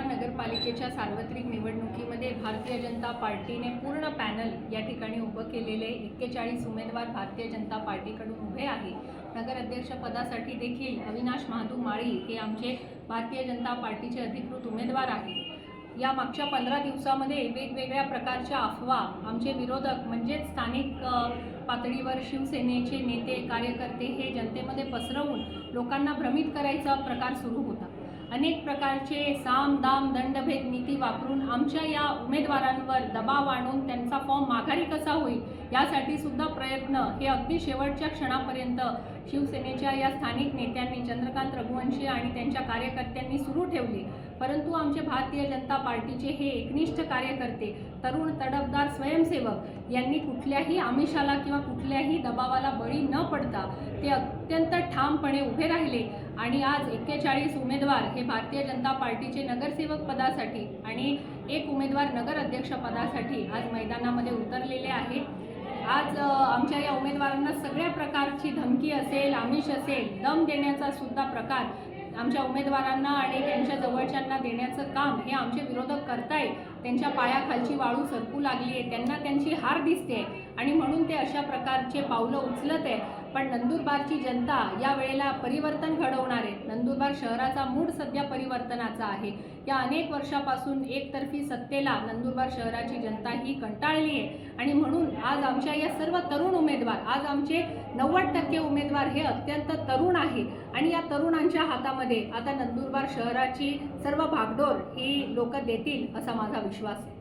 नंदुरबार नगरपालिकेच्या सार्वत्रिक निवडणुकीमध्ये भारतीय जनता पार्टीने पूर्ण पॅनल या ठिकाणी उभं केलेले एक्केचाळीस उमेदवार भारतीय जनता पार्टीकडून उभे आहे. नगराध्यक्षपदासाठी देखील अविनाश महादू माळी हे आमचे भारतीय जनता पार्टीचे अधिकृत उमेदवार आहेत. या मागच्या पंधरा दिवसामध्ये वेगवेगळ्या प्रकारच्या अफवा आमचे विरोधक म्हणजेच स्थानिक पातळीवर शिवसेनेचे नेते कार्यकर्ते हे जनतेमध्ये पसरवून लोकांना भ्रमित करायचा प्रकार सुरू होता. अनेक प्रकारचे साम दाम दंडभेद नीती वापरून आमच्या या उमेदवारांवर दबाव आणून त्यांचा फॉर्म माघारी कसा होईल यासाठी सुद्धा प्रयत्न हे अगदी शेवटच्या क्षणापर्यंत शिवसेनेच्या या स्थानिक नेत्यांनी चंद्रकांत रघुवंशी आणि त्यांच्या कार्यकर्त्यांनी सुरू ठेवले. परंतु आमचे भारतीय जनता पार्टीचे हे एकनिष्ठ कार्यकर्ते तरुण तडफदार स्वयंसेवक यांनी कुठल्याही आमिषाला किंवा कुठल्याही दबावाला बळी न पडता ते अत्यंत ठामपणे उभे राहिले आणि आज एक्केचाळीस उमेदवार हे भारतीय जनता पार्टीचे नगरसेवक पदासाठी आणि एक उमेदवार नगर अध्यक्ष पदासाठी आज मैदान आज आमच्या या उमेदवारांना सगळ्या प्रकारची धमकी असेल आमिष असेल दम देण्याचा सुद्धा प्रकार आमच्या उमेदवारांना आणि त्यांच्या जवळच्यांना देण्याचं काम हे आमचे विरोधक करताय. त्यांच्या पायाखालची वाळू सरकू लागली आहे त्यांना त्यांची हार दिसते आणि म्हणून ते अशा प्रकारचे पावलं उचलत आहे पण नंदुरबारची जनता या वेळेला परिवर्तन घडवणार आहे. नंदुरबार शहराचा मूड सध्या परिवर्तनाचा आहे. या अनेक वर्षापासून एकतर्फी सत्तेला नंदुरबार शहराची जनता ही कंटाळली आहे. आणि म्हणून आज आमच्या या सर्व तरुण उमेदवार आज आमचे नव्वद टक्के उमेदवार हे अत्यंत तरुण आहे. आणि या तरुणांच्या हातामध्ये आता नंदुरबार शहराची सर्व भागडोर ही लोक देतील असा माझा विश्वास आहे.